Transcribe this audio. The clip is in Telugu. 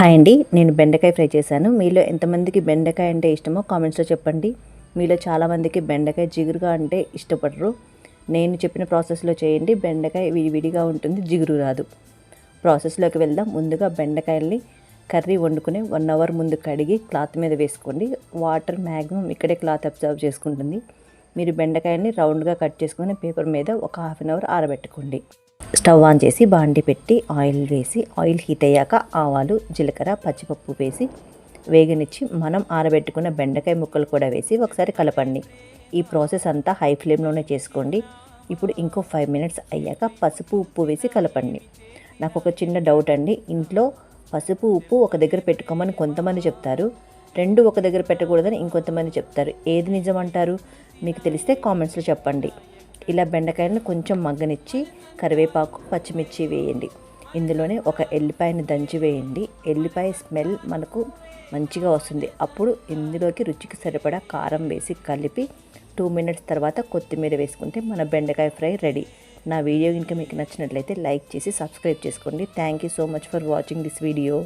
హాయ్ అండి నేను బెండకాయ ఫ్రై చేశాను. మీలో ఎంతమందికి బెండకాయ అంటే ఇష్టమో కామెంట్స్లో చెప్పండి. మీలో చాలామందికి బెండకాయ జిగురుగా అంటే ఇష్టపడరు. నేను చెప్పిన ప్రాసెస్లో చేయండి బెండకాయ విడివిడిగా ఉంటుంది జిగురు రాదు. ప్రాసెస్లోకి వెళ్దాం. ముందుగా బెండకాయల్ని కర్రీ వండుకుని వన్ అవర్ ముందు కడిగి క్లాత్ మీద వేసుకోండి. వాటర్ మ్యాక్సిమం ఇక్కడే క్లాత్ అబ్జర్వ్ చేసుకుంటుంది. మీరు బెండకాయల్ని రౌండ్గా కట్ చేసుకుని పేపర్ మీద ఒక హాఫ్ అన్ అవర్ ఆరబెట్టుకోండి. స్టవ్ ఆన్ చేసి బాండి పెట్టి ఆయిల్ వేసి ఆయిల్ హీట్ అయ్యాక ఆవాలు జీలకర్ర పచ్చిపప్పు వేసి వేగనిచ్చి మనం ఆరబెట్టుకున్న బెండకాయ ముక్కలు కూడా వేసి ఒకసారి కలపండి. ఈ ప్రాసెస్ అంతా హై ఫ్లేమ్లోనే చేసుకోండి. ఇప్పుడు ఇంకో ఫైవ్ మినిట్స్ అయ్యాక పసుపు ఉప్పు వేసి కలపండి. నాకు ఒక చిన్న డౌట్ అండి. ఇంట్లో పసుపు ఉప్పు ఒక దగ్గర పెట్టుకోమని కొంతమంది చెప్తారు. రెండు ఒక దగ్గర పెట్టకూడదని ఇంకొంతమంది చెప్తారు. ఏది నిజం అంటారు మీకు తెలిస్తే కామెంట్స్లో చెప్పండి. ఇలా బెండకాయలను కొంచెం మగ్గనిచ్చి కరివేపాకు పచ్చిమిర్చి వేయండి. ఇందులోనే ఒక ఎల్లిపాయని దంచి వేయండి. ఎల్లిపాయ స్మెల్ మనకు మంచిగా వస్తుంది. అప్పుడు ఇందులోకి రుచికి సరిపడా కారం వేసి కలిపి టూ మినిట్స్ తర్వాత కొత్తిమీర వేసుకుంటే మన బెండకాయ ఫ్రై రెడీ. నా వీడియో కనుక మీకు నచ్చినట్లయితే లైక్ చేసి సబ్స్క్రైబ్ చేసుకోండి. Thank you so much for watching this video.